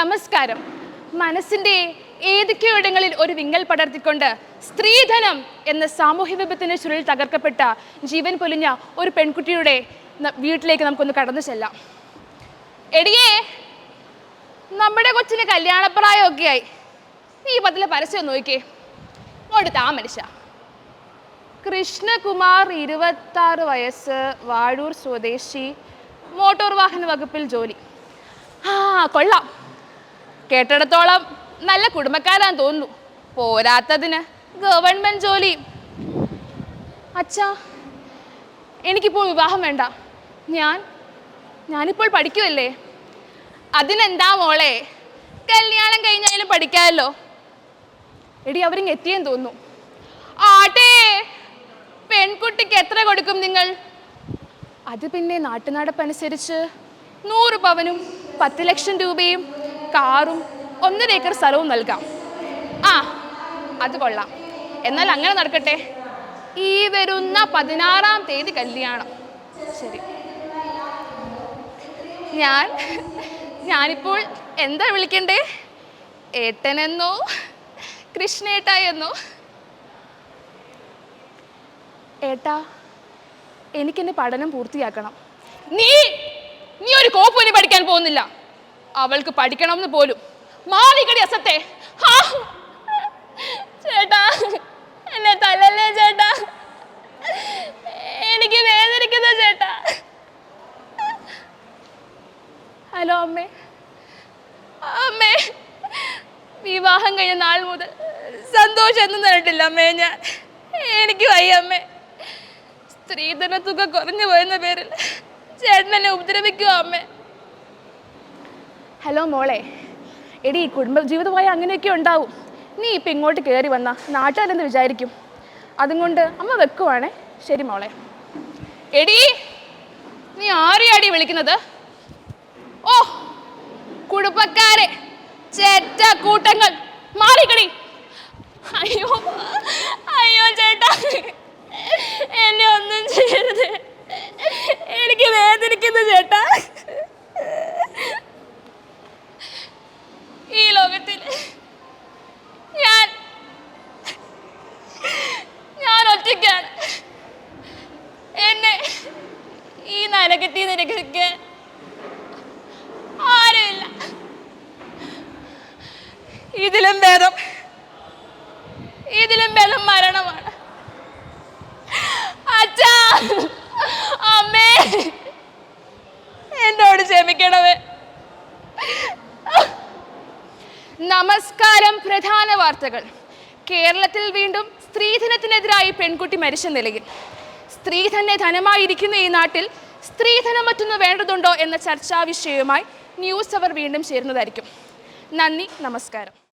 നമസ്കാരം. മനസ്സിന്റെ ഏതൊക്കെയോ ഇടങ്ങളിൽ ഒരു വിങ്ങൽ പടർത്തിക്കൊണ്ട് സ്ത്രീധനം എന്ന സാമൂഹ്യ വിപത്തിന്റെ ചുരുളിൽ തകർക്കപ്പെട്ട ജീവൻ പൊലിഞ്ഞ ഒരു പെൺകുട്ടിയുടെ വീട്ടിലേക്ക് നമുക്കൊന്ന് കടന്നു ചെല്ലാം. എടിയേ നമ്മുടെ കൊച്ചിന് കല്യാണപ്രായമൊക്കെ ആയി നീ പതിലെ പരസ്യം നോക്കിയേ. ഇങ്ങോട്ട് താ മനുഷ്യ. കൃഷ്ണകുമാർ ഇരുപത്താറ് വയസ്സ് വാഴൂർ സ്വദേശി മോട്ടോർ വാഹന വകുപ്പിൽ ജോലി. ആ കൊള്ളാം. കേട്ടിടത്തോളം നല്ല കുടുംബക്കാരാന്ന് തോന്നുന്നു. പോരാത്തതിന് ഗവൺമെന്റ് ജോലി. അച്ഛാ എനിക്കിപ്പോൾ വിവാഹം വേണ്ട. ഞാൻ ഞാനിപ്പോൾ പഠിക്കുമല്ലേ അതിനെന്താ മോളെ? കല്യാണം കഴിഞ്ഞാലും പഠിക്കാമല്ലോ. എടി അവരിങ് എത്തിയെന്ന് തോന്നുന്നു. ആട്ടെ പെൺകുട്ടിക്ക് എത്ര കൊടുക്കും നിങ്ങൾ? അത് പിന്നെ നാട്ടുനടപ്പനുസരിച്ച് നൂറ് പവനും പത്ത് ലക്ഷം രൂപയും കാറും ഒന്നര ഏക്കർ സ്ഥലവും നൽകാം. ആ അത് കൊള്ളാം. എന്നാൽ അങ്ങനെ നടക്കട്ടെ. ഈ വരുന്ന പതിനാറാം തീയതി കല്യാണം. ശരി. ഞാൻ ഞാനിപ്പോൾ എന്താ വിളിക്കണ്ടേ? ഏട്ടനെന്നോ? കൃഷ്ണേട്ട എന്നോ ഏട്ടാ എനിക്കെന്റെ പഠനം പൂർത്തിയാക്കണം. നീ നീ ഒരു കോപ്പൂനി പഠിക്കാൻ പോകുന്നില്ല. അവൾക്ക് പഠിക്കണമെന്ന് പോലും. മാറിക്കടി അസത്തെ. ചേട്ടാ എന്നെ തല്ലല്ലേ ചേട്ടാ? എനിക്ക് വേദനിക്കുന്നു ചേട്ടാ. ഹലോ അമ്മേ. അമ്മേ വിവാഹം കഴിഞ്ഞ നാൾ മുതൽ സന്തോഷം ഒന്നും തന്നിട്ടില്ല അമ്മേ ഞാൻ. എനിക്ക് വയ്യ അമ്മേ. സ്ത്രീധന തുക കുറഞ്ഞു പോയെന്ന പേരിൽ ചേട്ടൻ ഉപദ്രവിക്കുക അമ്മേ. ഹലോ മോളെ. എടി കുടുംബ ജീവിതമായി അങ്ങനെയൊക്കെ ഉണ്ടാവും. നീ ഇപ്പം ഇങ്ങോട്ട് കയറി വന്ന നാട്ടുകാരെന്ന് വിചാരിക്കും? അതും കൊണ്ട് അമ്മ വെക്കുവാണേ. ശരി മോളെ. എടി നീ ആരെയാടി വിളിക്കുന്നത്? ഓ കുടുംബക്കാരെ. ചേറ്റ കൂട്ടങ്ങൾ. മാറിക്കടി. അയ്യോ അയ്യോ ചേട്ടാ. എന്നെ ഒന്നും ചെയ്യരുത് എനിക്ക് വേദനിക്കുന്നു ചേട്ടാ ഈ ലോകത്തിൽ ഞാൻ ഞാൻ ഒറ്റയ്ക്കാണ് എന്നെ ഈ നരകത്തിൽ നിന്ന് രക്ഷിക്കാൻ ആരുമില്ല ഇതിലും ഭേദം. ഇതിലും ഭേദം മരണമാണ്. അച്ഛാ അമ്മേ എന്നോട് ക്ഷമിക്കണമേ. നമസ്കാരം പ്രധാന വാർത്തകൾ. കേരളത്തിൽ വീണ്ടും സ്ത്രീധനത്തിനെതിരായി പെൺകുട്ടി മരിച്ച നിലയിൽ. സ്ത്രീ തന്നെ ധനമായിരിക്കുന്ന ഈ നാട്ടിൽ സ്ത്രീധനം മറ്റൊന്ന് വേണ്ടതുണ്ടോ എന്ന ചർച്ചാ വിഷയവുമായി ന്യൂസ് അവർ വീണ്ടും ചേരുന്നതായിരിക്കും. നന്ദി നമസ്കാരം.